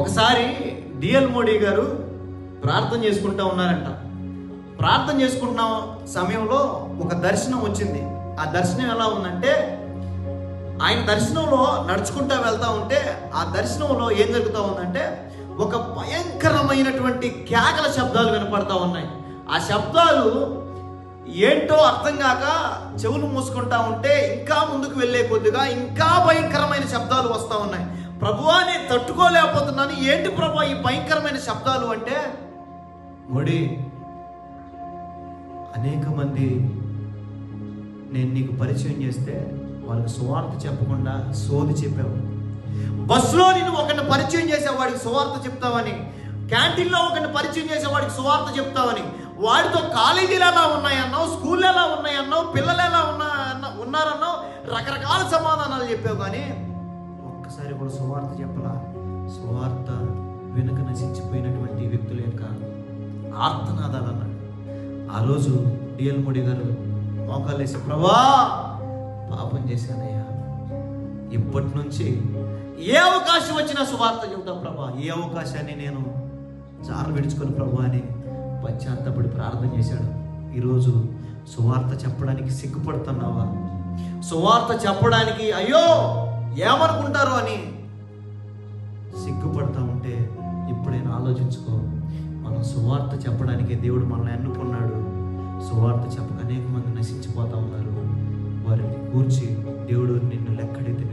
ఒకసారి డిఎల్ మోడీ గారు ప్రార్థన చేసుకుంటా ఉన్నారంట. ప్రార్థన చేసుకుంటున్న సమయంలో ఒక దర్శనం వచ్చింది. ఆ దర్శనం ఎలా ఉందంటే ఆయన దర్శనంలో నడుచుకుంటా వెళ్తా ఉంటే ఆ దర్శనంలో ఏం జరుగుతూ ఉందంటే ఒక భయంకరమైనటువంటి కేకల శబ్దాలు వినపడతా ఉన్నాయి. ఆ శబ్దాలు ఏంటో అర్థం కాక చెవులు మూసుకుంటా ఉంటే ఇంకా ముందుకు వెళ్ళే కొద్దిగా ఇంకా భయంకరమైన శబ్దాలు వస్తూ ఉన్నాయి. ప్రభువా నేను తట్టుకోలేకపోతున్నాను. ఏంటి ప్రభు ఈ భయంకరమైన శబ్దాలు అంటే? ముడి అనేక మంది నేను నీకు పరిచయం చేస్తే వాళ్ళకి సువార్త చెప్పకుండా సోది చెప్పావు బస్సులో నేను ఒకరిని పరిచయం చేసేవాడికి సువార్త చెప్తావని క్యాంటీన్లో ఒకరిని పరిచయం చేసేవాడికి సువార్త చెప్తావని వాడితో కాలేజీలు ఎలా ఉన్నాయన్నావు స్కూళ్ళు ఎలా ఉన్నాయన్నావు పిల్లలు ఎలా ఉన్నా ఉన్నారన్నావు రకరకాల సమాధానాలు చెప్పావు కానీ సువార్త చెప్పలా? సువార్త వెనుక నశించిపోయినటువంటి వ్యక్తుల యొక్క ఆర్తనాదాలు అన్నాడు ఆ రోజు డిఎల్ మోడీ గారు మోకాలేసి ప్రభా పాపం చేశానయ్యా. ఇప్పటి నుంచి ఏ అవకాశం వచ్చినా సువార్త చెబుతాం ప్రభా. ఏ అవకాశాన్ని నేను జారు విడుచుకొని ప్రభా అని పశ్చాత్తపడి ప్రార్థన చేశాడు. ఈరోజు సువార్త చెప్పడానికి సిగ్గుపడుతున్నావా? సువార్త చెప్పడానికి అయ్యో ఏమనుకుంటారు అని సిగ్గుపడతా ఉంటే ఎప్పుడైనా ఆలోచించుకో. మనం సువార్త చెప్పడానికి దేవుడు మనల్ని ఎన్నుకున్నాడు సువార్త చెప్పక అనేక మంది నశించిపోతా ఉన్నారు. వారిని కూర్చి దేవుడు నిన్ను లెక్కడైతే